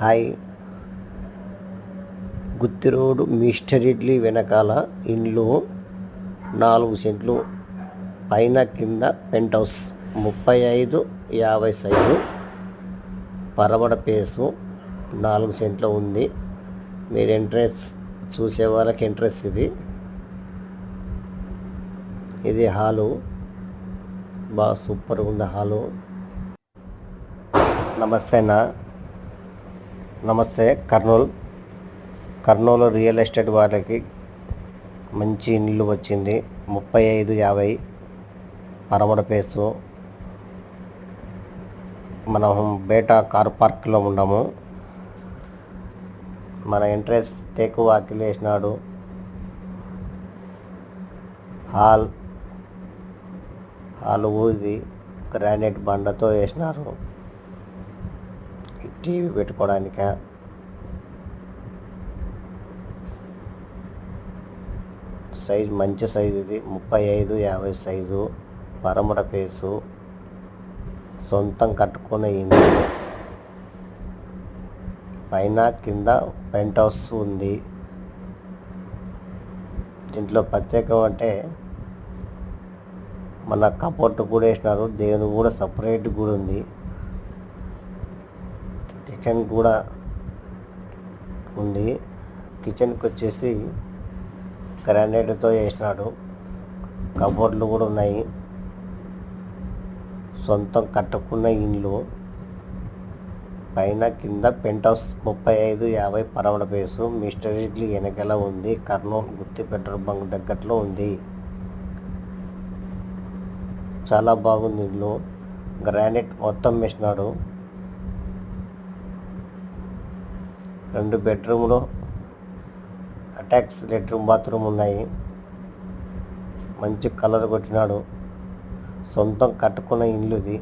Hi. Gutti road mister Idli వెనకాల ఇండ్లు నాలుగు సెంట్లు పైన కింద పెంట్ హౌస్. ముప్పై ఐదు యాభై సైజు. పరవడ పేసు నాలుగు సెంట్లు ఉంది. మీరు ఎంట్రెన్స్ చూసే వాళ్ళకి ఎంట్రెన్స్ ఇది. ఇది హాలు. బాగా సూపర్గా ఉంది హాలు. నమస్తే అన్న. నమస్తే కర్నూలు. కర్నూలు రియల్ ఎస్టేట్ వాళ్ళకి మంచి ఇల్లు వచ్చింది. ముప్పై ఐదు యాభై పరమడ పేసు. మనం బేటా కార్ పార్క్లో ఉన్నాము. మన ఎంట్రెన్స్ టేకు వాకిల్ వేసినాడు హాల్ హాల్ ఊది గ్రానైట్ బండతో వేసినారు. టీవీ పెట్టుకోవడానిక సైజ్ మంచి సైజు ఇది ముప్పై ఐదు యాభై సైజు. పరమడ పేసు సొంతం కట్టుకునే ఇల్లు పైన కింద పెంట్ హౌస్ ఉంది. దీంట్లో ప్రత్యేకం అంటే మన కపోర్ట్ కూడా వేసినారు. దేవుని కూడా సపరేట్ కూడా ఉంది. కిచెన్ కూడా ఉంది. కిచెన్కి వచ్చేసి గ్రానైట్తో వేసినాడు కబోర్డ్లు కూడా ఉన్నాయి. సొంతం కట్టుకున్న ఇండ్లు పైన కింద పెంట్ హౌస్ ముప్పై ఐదు యాభై పరవడ పేసు. మిస్టరీ వెనకల ఉంది. కర్నూలు గుత్తి పెట్రోల్ బంక్ దగ్గరలో ఉంది. చాలా బాగుంది ఇల్లు. గ్రానైట్ మొత్తం వేసినాడు. రెండు బెడ్రూమ్లు అటాక్స్ లెట్రూమ్ బాత్రూమ్ ఉన్నాయి. మంచి కలర్ కొట్టినాడు. సొంతం కట్టుకున్న ఇల్లు ఇది.